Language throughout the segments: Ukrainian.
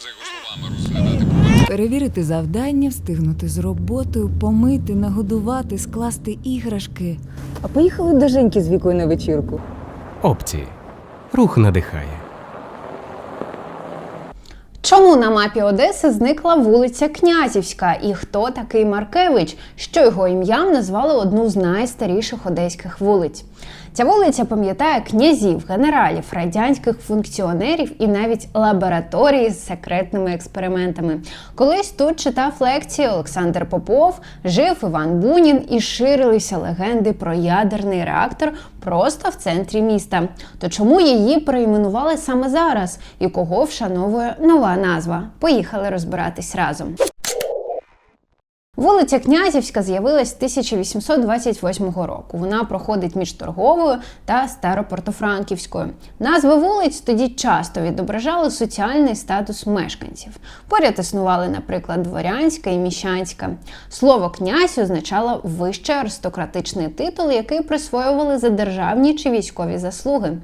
За його словами, розглядати Перевірити завдання, встигнути з роботою, помити, нагодувати, скласти іграшки. А поїхали до Женьки з вікою на вечірку. Опції. Рух надихає. Чому на мапі Одеси зникла вулиця Князівська і хто такий Маркевич, що його ім'ям назвали одну з найстаріших одеських вулиць? Ця вулиця пам'ятає князів, генералів, радянських функціонерів і навіть лабораторії з секретними експериментами. Колись тут читав лекції Олександр Попов, жив Іван Бунін і ширилися легенди про ядерний реактор просто в центрі міста. То чому її перейменували саме зараз? І кого вшановує нова назва? Поїхали розбиратись разом. Вулиця Князівська з'явилась 1828 року. Вона проходить між торговою та Старопортофранківською. Назви вулиць тоді часто відображали соціальний статус мешканців. Поряд існували, наприклад, дворянська і міщанська. Слово князь означало вищий аристократичний титул, який присвоювали за державні чи військові заслуги.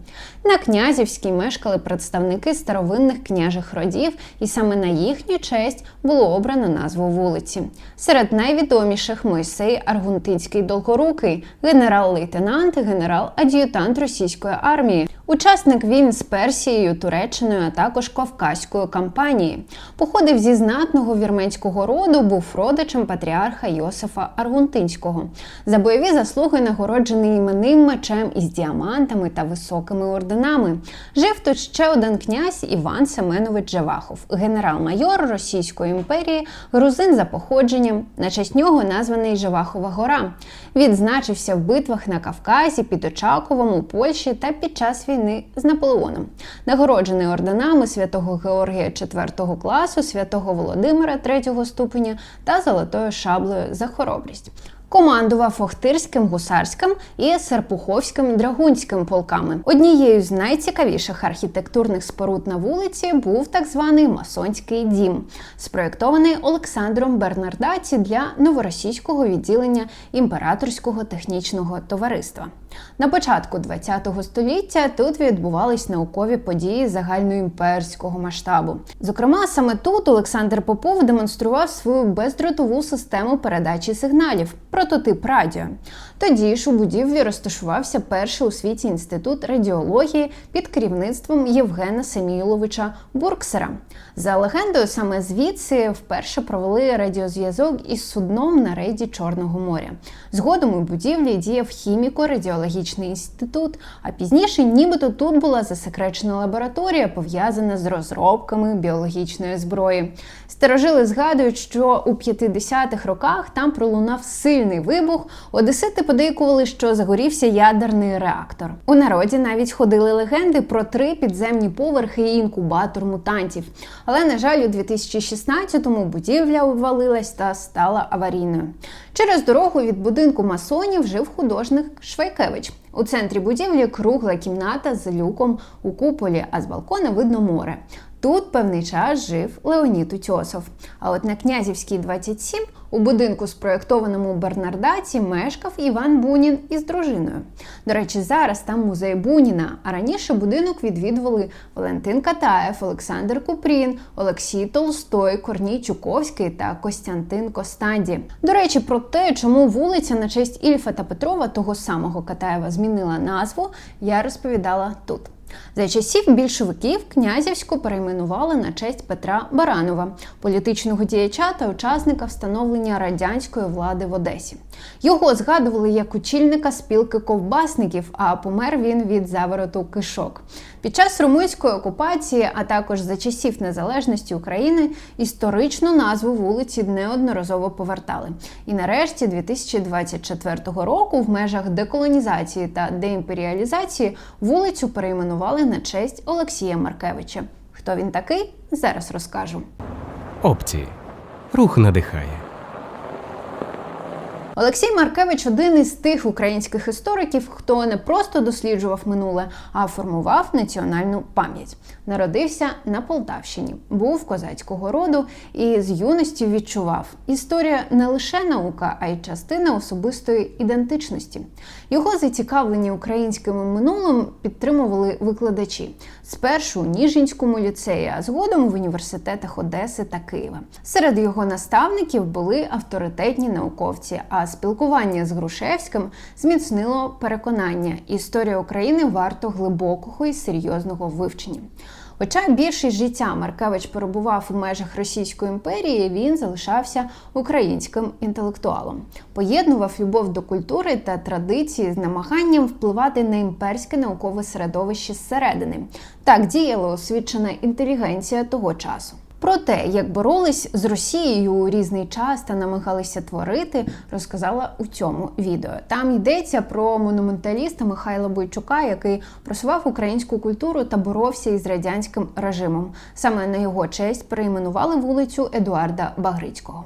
На Князівській мешкали представники старовинних княжих родів, і саме на їхню честь було обрано назву вулиці. Серед найвідоміших Мойсей Аргунтинський Долгорукий, генерал-лейтенант генерал-ад'ютант російської армії, учасник війн з Персією, Туреччиною, а також Кавказькою кампанії. Походив зі знатного вірменського роду, був родичем патріарха Йосифа Аргунтинського. За бойові заслуги нагороджений іменним мечем із діамантами та високими орденами. Жив тут ще один князь Іван Семенович Джавахов, генерал-майор Російської імперії, грузин за походженням. На честь нього названий Живахова гора. Відзначився в битвах на Кавказі, під Очаковом, у Польщі та під час війни з Наполеоном. Нагороджений орденами святого Георгія 4 класу, святого Володимира 3 ступеня та золотою шаблею за хоробрість. Командував Охтирським гусарським і Серпуховським драгунським полками. Однією з найцікавіших архітектурних споруд на вулиці був так званий масонський дім, спроєктований Олександром Бернардаці для новоросійського відділення імператорського технічного товариства. На початку ХХ століття тут відбувались наукові події загальноімперського масштабу. Зокрема, саме тут Олександр Попов демонстрував свою бездротову систему передачі сигналів прототип радіо. Тоді ж у будівлі розташувався перший у світі інститут радіології під керівництвом Євгена Семіловича Бурксера. За легендою, саме звідси вперше провели радіозв'язок із судном на рейді Чорного моря. Згодом у будівлі діяв хіміко-радіологічний інститут, а пізніше, нібито тут була засекречена лабораторія, пов'язана з розробками біологічної зброї. Старожили згадують, що у 50-х роках там пролунав сильний вибух. Одесити подейкували, що загорівся ядерний реактор. У народі навіть ходили легенди про три підземні поверхи і інкубатор мутантів. Але, на жаль, у 2016-му будівля обвалилась та стала аварійною. Через дорогу від будинку масонів жив художник Швайкевич. У центрі будівлі кругла кімната з люком у куполі, а з балкона видно море. Тут певний час жив Леонід Утьосов. А от на Князівській 27 у будинку, спроєктованому у Бернардаці, мешкав Іван Бунін із дружиною. До речі, зараз там музей Буніна, а раніше будинок відвідували Валентин Катаєв, Олександр Купрін, Олексій Толстой, Корній Чуковський та Костянтин Костанді. До речі, про те, чому вулиця на честь Ільфа та Петрова, того самого Катаєва, змінила назву, я розповідала тут. За часів більшовиків князівську перейменували на честь Петра Баранова, політичного діяча та учасника встановлення радянської влади в Одесі. Його згадували як очільника спілки ковбасників, а помер він від завороту кишок. Під час румунської окупації, а також за часів незалежності України, історичну назву вулиці неодноразово повертали. І нарешті 2024 року, в межах деколонізації та деімперіалізації, вулицю перейменували на честь Олексія Маркевича. Хто він такий? Зараз розкажу. Опції. Рух надихає. Олексій Маркевич один із тих українських істориків, хто не просто досліджував минуле, а формував національну пам'ять. Народився на Полтавщині, був козацького роду і з юності відчував. Історія не лише наука, а й частина особистої ідентичності. Його зацікавлення українським минулим підтримували викладачі спершу у Ніжинському ліцеї, а згодом в університетах Одеси та Києва. Серед його наставників були авторитетні науковці. А спілкування з Грушевським зміцнило переконання, історія України варто глибокого і серйозного вивчення. Хоча більшість життя Маркевич перебував у межах Російської імперії, він залишався українським інтелектуалом, поєднував любов до культури та традиції з намаганням впливати на імперське наукове середовище зсередини. Так діяла освічена інтелігенція того часу. Про те, як боролись з Росією у різний час та намагалися творити, розказала у цьому відео. Там йдеться про монументаліста Михайла Бойчука, який просував українську культуру та боровся із радянським режимом. Саме на його честь перейменували вулицю Едуарда Багрицького.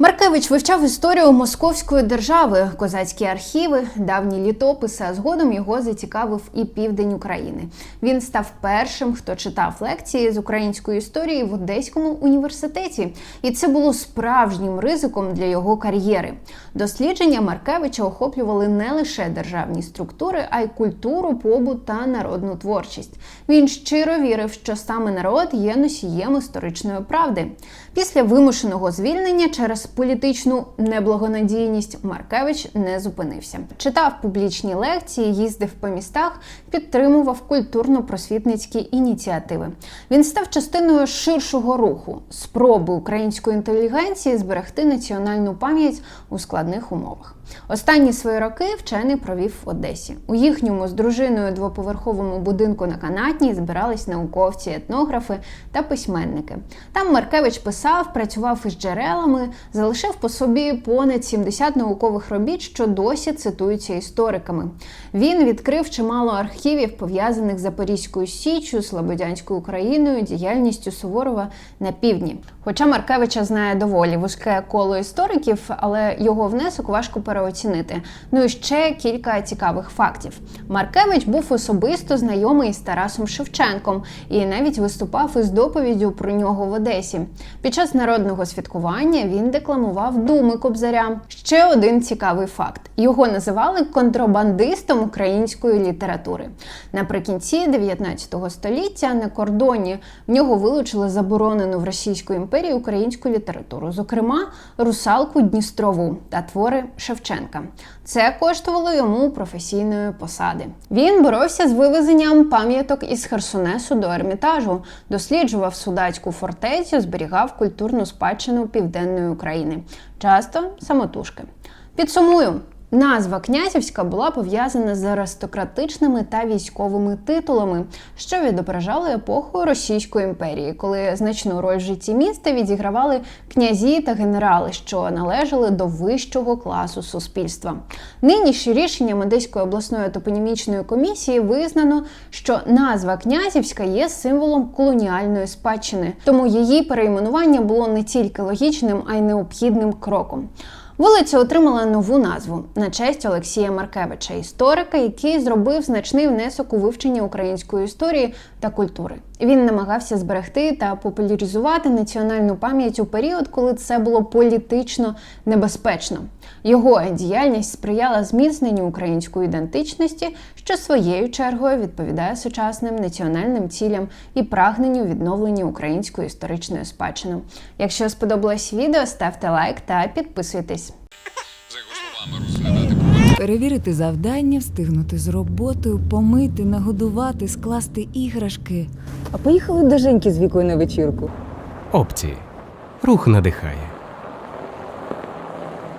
Маркевич вивчав історію Московської держави, козацькі архіви, давні літописи, а згодом його зацікавив і південь України. Він став першим, хто читав лекції з української історії в Одеському університеті, і це було справжнім ризиком для його кар'єри. Дослідження Маркевича охоплювали не лише державні структури, а й культуру, побут та народну творчість. Він щиро вірив, що саме народ є носієм історичної правди. Після вимушеного звільнення через політичну неблагонадійність Маркевич не зупинився. Читав публічні лекції, їздив по містах, підтримував культурно-просвітницькі ініціативи. Він став частиною ширшого руху спроби української інтелігенції зберегти національну пам'ять у складних умовах. Останні свої роки вчений провів в Одесі. У їхньому з дружиною двоповерховому будинку на Канатній збирались науковці, етнографи та письменники. Там Маркевич писав, працював із джерелами, залишив по собі понад 70 наукових робіт, що досі цитуються істориками. Він відкрив чимало архівів, пов'язаних з Запорізькою Січчю, Слободянською Україною, діяльністю Суворова на півдні. Хоча Маркевича знає доволі вузьке коло істориків, але його внесок важко переоцінити. Ну і ще кілька цікавих фактів. Маркевич був особисто знайомий з Тарасом Шевченком і навіть виступав із доповіддю про нього в Одесі. Під час народного святкування він декламував думи Кобзаря. Ще один цікавий факт: його називали контрабандистом української літератури. Наприкінці 19 століття на кордоні в нього вилучили заборонену в Російській імперії українську літературу, зокрема русалку Дністрову та твори Шевченка. Це коштувало йому професійної посади. Він боровся з вивезенням пам'яток із Херсонесу до Ермітажу, досліджував судацьку фортецю, зберігав культурну спадщину південної України, часто самотужки. Підсумую. Назва князівська була пов'язана з аристократичними та військовими титулами, що відображали епоху Російської імперії, коли значну роль в житті міста відігравали князі та генерали, що належали до вищого класу суспільства. Нині ж рішенням обласної топонімічної комісії визнано, що назва князівська є символом колоніальної спадщини, тому її перейменування було не тільки логічним, а й необхідним кроком. Вулиця отримала нову назву на честь Олексія Маркевича, історика, який зробив значний внесок у вивчення української історії та культури. Він намагався зберегти та популяризувати національну пам'ять у період, коли це було політично небезпечно. Його діяльність сприяла зміцненню української ідентичності, що своєю чергою відповідає сучасним національним цілям і прагненню відновлення української історичної спадщини. Якщо сподобалось відео, ставте лайк та підписуйтесь. Перевірити завдання, встигнути з роботою, помити, нагодувати, скласти іграшки. А поїхали до Женьки з вікою на вечірку. Опції. Рух надихає.